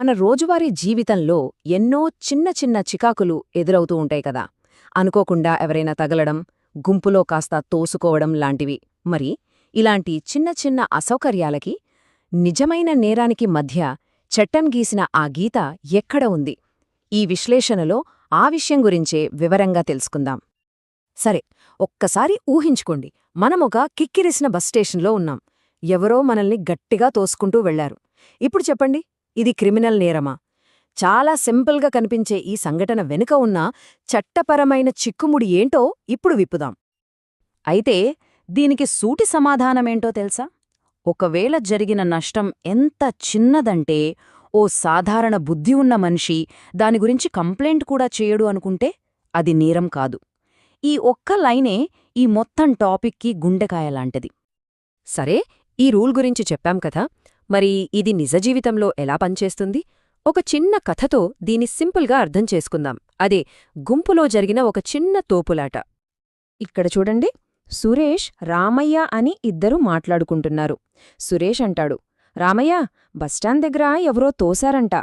మన రోజువారీ జీవితంలో ఎన్నో చిన్న చిన్న చికాకులు ఎదురవుతూ ఉంటాయి కదా. అనుకోకుండా ఎవరైనా తగలడం గుంపులో కాస్త తోసుకోవడం లాంటివి. మరి ఇలాంటి చిన్న చిన్న అసౌకర్యాలకి నిజమైన నేరానికి మధ్య చట్టం గీసిన ఆ గీత ఎక్కడ ఉంది? ఈ విశ్లేషణలో ఆ విషయం గురించే వివరంగా తెలుసుకుందాం. సరే ఒక్కసారి ఊహించుకోండి. మనమొక కిక్కిరిసిన బస్ స్టేషన్లో ఉన్నాం. ఎవరో మనల్ని గట్టిగా తోసుకుంటూ వెళ్ళారు. ఇప్పుడు చెప్పండి ఇది క్రిమినల్ నేరమా? చాలా సింపుల్గా కనిపించే ఈ సంఘటన వెనుక ఉన్న చట్టపరమైన చిక్కుముడి ఏంటో ఇప్పుడు విప్పుదాం. అయితే దీనికి సూటి సమాధానమేంటో తెలుసా? ఒకవేళ జరిగిన నష్టం ఎంత చిన్నదంటే ఓ సాధారణ బుద్ధి ఉన్న మనిషి దాని గురించి కంప్లైంట్ కూడా చేయడు అనుకుంటే అది నేరం కాదు. ఈ ఒక్క లైనే ఈ మొత్తం టాపిక్కి గుండెకాయలాంటిది సరే ఈ రూల్ గురించి చెప్పాం కదా మరి ఇది నిజ జీవితంలో ఎలా పనిచేస్తుంది? ఒక చిన్న కథతో దీన్ని సింపుల్గా అర్థం చేసుకుందాం. అదే గుంపులో జరిగిన ఒక చిన్న తోపులాట. ఇక్కడ చూడండి. సురేష్ రామయ్య అని ఇద్దరు మాట్లాడుకుంటున్నారు. సురేష్ అంటాడు రామయ్య బస్టాండ్ దగ్గర ఎవరో తోశారంట.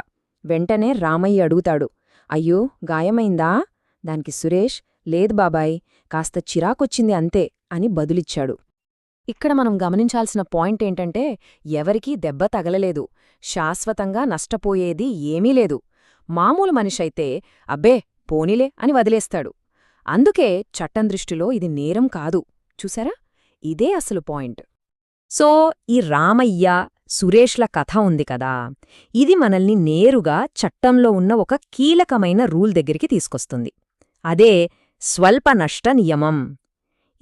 వెంటనే రామయ్య అడుగుతాడు అయ్యో గాయమైందా? దానికి సురేష్ లేదు బాబాయ్ కాస్త చిరాకొచ్చింది అంతే అని బదులిచ్చాడు. ఇక్కడ మనం గమనించాల్సిన పాయింట్ ఏంటంటే ఎవరికీ దెబ్బ తగలలేదు. శాశ్వతంగా నష్టపోయేది ఏమీ లేదు. మామూలు మనిషైతే అబ్బే పోనీలే అని వదిలేస్తాడు. అందుకే చట్టం దృష్టిలో ఇది నేరం కాదు. చూసారా? ఇదే అసలు పాయింట్. సో ఈ రామయ్య సురేష్ల కథ ఉంది కదా? ఇది మనల్ని నేరుగా చట్టంలో ఉన్న ఒక కీలకమైన రూల్ దగ్గరికి తీసుకొస్తుంది. అదే స్వల్ప నష్ట నియమం.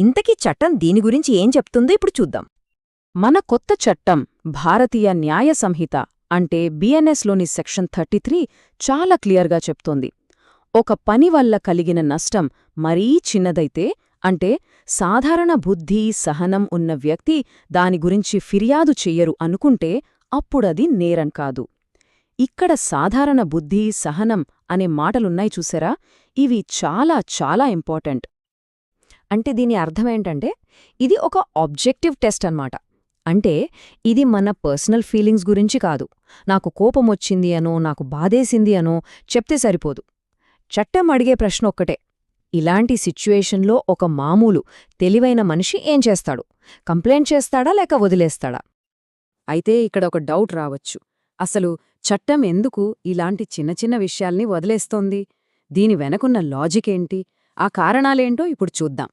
ఇంతకీ చట్టం దీని గురించి ఏం చెప్తుందో ఇప్పుడు చూద్దాం. మన కొత్త చట్టం భారతీయ న్యాయ సంహిత అంటే బిఎన్ఎస్లోని సెక్షన్ థర్టీ త్రీ చాలా క్లియర్గా చెప్తోంది. ఒక పని వల్ల కలిగిన నష్టం మరీ చిన్నదైతే అంటే సాధారణ బుద్ధి సహనం ఉన్న వ్యక్తి దాని గురించి ఫిర్యాదు చెయ్యరు అనుకుంటే అప్పుడది నేరం కాదు. ఇక్కడ సాధారణ బుద్ధి సహనం అనే మాటలున్నాయి చూసారా? ఇవి చాలా చాలా ఇంపార్టెంట్. అంటే దీని అర్థమేంటంటే ఇది ఒక ఆబ్జెక్టివ్ టెస్ట్ అన్నమాట. అంటే ఇది మన పర్సనల్ ఫీలింగ్స్ గురించి కాదు. నాకు కోపమొచ్చింది అనో నాకు బాధేసింది అనో చెప్తే సరిపోదు. చట్టం అడిగే ప్రశ్న ఒక్కటే. ఇలాంటి సిచ్యువేషన్లో ఒక మామూలు తెలివైన మనిషి ఏం చేస్తాడు? కంప్లైంట్ చేస్తాడా లేక వదిలేస్తాడా? అయితే ఇక్కడ ఒక డౌట్ రావచ్చు. అసలు చట్టం ఎందుకు ఇలాంటి చిన్న చిన్న విషయాల్ని వదిలేస్తోంది? దీని వెనకున్న లాజిక్ ఏంటి? ఆ కారణాలేంటో ఇప్పుడు చూద్దాం.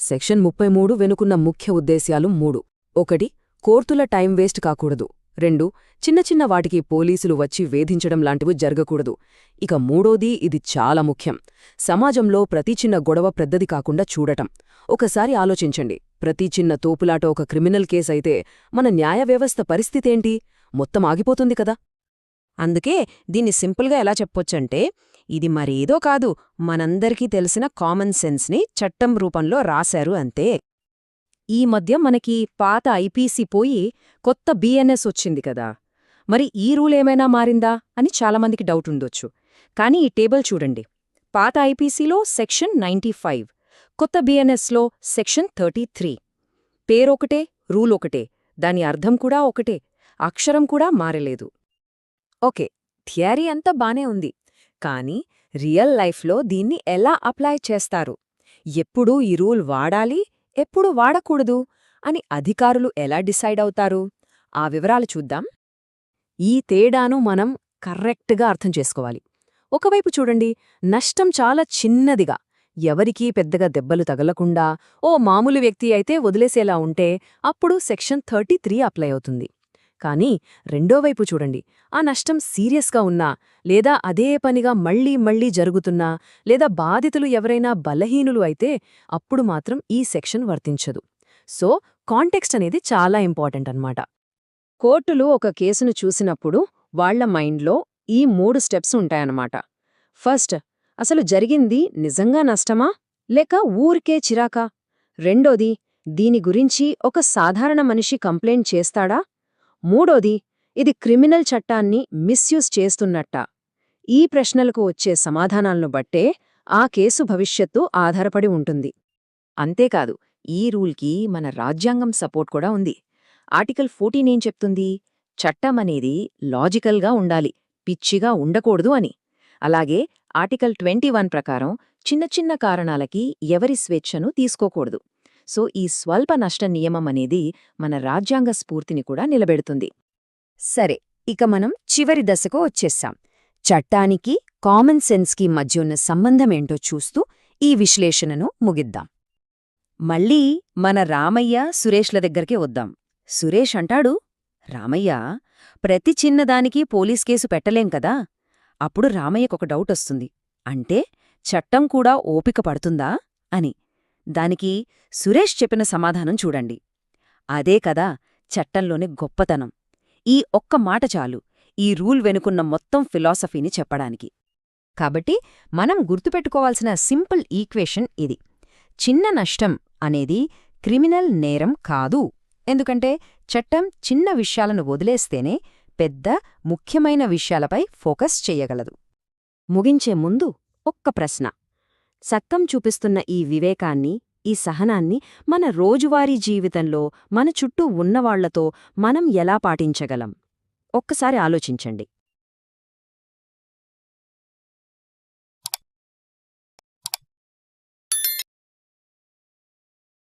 సెక్షన్ ముప్పై మూడు వెనుకున్న ముఖ్య ఉద్దేశ్యాలు మూడు. ఒకటి కోర్టుల టైం వేస్ట్ కాకూడదు. రెండు చిన్న చిన్న వాటికి పోలీసులు వచ్చి వేధించడం లాంటివి జరగకూడదు. ఇక మూడోది ఇది చాలా ముఖ్యం. సమాజంలో ప్రతి చిన్న గొడవ పెద్దది కాకుండా చూడటం. ఒకసారి ఆలోచించండి. ప్రతి చిన్న తోపులాట ఒక క్రిమినల్ కేసైతే మన న్యాయ వ్యవస్థ పరిస్థితేంటి మొత్తం ఆగిపోతుంది కదా? అందుకే దీన్ని సింపుల్గా ఎలా చెప్పొచ్చంటే ఇది మరేదో కాదు మనందరికీ తెలిసిన కామన్ సెన్స్ని చట్టం రూపంలో రాశారు అంతే. ఈ మధ్య మనకి పాత ఐపీసీ పోయి కొత్త బిఎన్ఎస్ వచ్చింది కదా. మరి ఈ రూల్ ఏమైనా మారిందా అని చాలామందికి డౌట్ ఉండొచ్చు. కానీ ఈ టేబుల్ చూడండి. పాత ఐపీసీలో సెక్షన్ నైంటీ ఫైవ్ కొత్త బిఎన్ఎస్లో సెక్షన్ థర్టీ త్రీ. పేరొకటే రూల్ ఒకటే దాని అర్థం కూడా ఒకటే అక్షరం కూడా మారలేదు. ఓకే థియరీ అంతా బానే ఉంది. కానీ రియల్ లైఫ్లో దీన్ని ఎలా అప్లై చేస్తారు? ఎప్పుడు ఈ రూల్ వాడాలి? ఎప్పుడు వాడకూడదు? అని అధికారులు ఎలా డిసైడ్ అవుతారు? ఆ వివరాలు చూద్దాం. ఈ తేడాను మనం కరెక్ట్గా అర్థం చేసుకోవాలి. ఒకవైపు చూడండి నష్టం చాలా చిన్నదిగా. ఎవరికీ పెద్దగా దెబ్బలు తగలకుండా ఓ మామూలు వ్యక్తి అయితే వదిలేసేలా ఉంటే అప్పుడు సెక్షన్ థర్టీ త్రీ అప్లై అవుతుంది. కానీ రెండోవైపు చూడండి. ఆ నష్టం సీరియస్గా ఉన్నా లేదా అదే పనిగా మళ్ళీ మళ్ళీ జరుగుతున్నా లేదా బాధితులు ఎవరైనా బలహీనులు అయితే అప్పుడు మాత్రం ఈ సెక్షన్ వర్తించదు. సో కాంటెక్స్ట్ అనేది చాలా ఇంపార్టెంట్ అన్నమాట. కోర్టులు ఒక కేసును చూసినప్పుడు వాళ్ళ మైండ్లో ఈ మూడు స్టెప్స్ ఉంటాయన్నమాట. ఫస్ట్ అసలు జరిగింది నిజంగా నష్టమా లేక ఊరికే చిరాకా? రెండోది దీని గురించి ఒక సాధారణ మనిషి కంప్లైంట్ చేస్తాడా మూడోది ఇది క్రిమినల్ చట్టాన్ని మిస్యూజ్ చేస్తున్నట్టా. ఈ ప్రశ్నలకు వచ్చే సమాధానాలను బట్టే ఆ కేసు భవిష్యత్తు ఆధారపడి ఉంటుంది. అంతేకాదు ఈ రూల్కి మన రాజ్యాంగం సపోర్ట్ కూడా ఉంది. ఆర్టికల్ ఫోర్టీన్ ఏం చెప్తుంది? చట్టమనేది లాజికల్గా ఉండాలి పిచ్చిగా ఉండకూడదు అని. అలాగే ఆర్టికల్ ట్వంటీ వన్ ప్రకారం చిన్న చిన్న కారణాలకి ఎవరి స్వేచ్ఛను తీసుకోకూడదు. సో ఈ స్వల్ప నష్ట నియమం అనేది మన రాజ్యాంగ స్ఫూర్తిని కూడా నిలబెడుతుంది. సరే ఇక మనం చివరి దశకు వచ్చేసాం. చట్టానికి కామన్ సెన్స్కి మధ్య ఉన్న సంబంధమేంటో చూస్తూ ఈ విశ్లేషణను ముగిద్దాం. మళ్ళీ మన రామయ్య సురేష్ల దగ్గరికే వద్దాం. సురేష్ అంటాడు రామయ్య ప్రతి చిన్నదానికి పోలీస్ కేసు పెట్టలేం కదా? అప్పుడు రామయ్యకొక డౌట్ వస్తుంది. అంటే చట్టం కూడా ఓపిక పడుతుందా? అని. దానికి సురేష్ చెప్పిన సమాధానం చూడండి. అదే కదా చట్టంలోని గొప్పతనం. ఈ ఒక్క మాట చాలు ఈ రూల్ వెనుకున్న మొత్తం ఫిలాసఫీని చెప్పడానికి. కాబట్టి మనం గుర్తుపెట్టుకోవాల్సిన సింపుల్ ఈక్వేషన్ ఇది. చిన్న నష్టం అనేది క్రిమినల్ నేరం కాదు. ఎందుకంటే చట్టం చిన్న విషయాలను వదిలేస్తేనే పెద్ద ముఖ్యమైన విషయాలపై ఫోకస్ చెయ్యగలదు ముగించే ముందు ఒక్క ప్రశ్న. సక్కం చూపిస్తున్న ఈ వివేకాన్ని ఈ సహనాన్ని మన రోజువారీ జీవితంలో మన చుట్టూ ఉన్నవాళ్ళతో మనం ఎలా పాటించగలం? ఒక్కసారి ఆలోచించండి.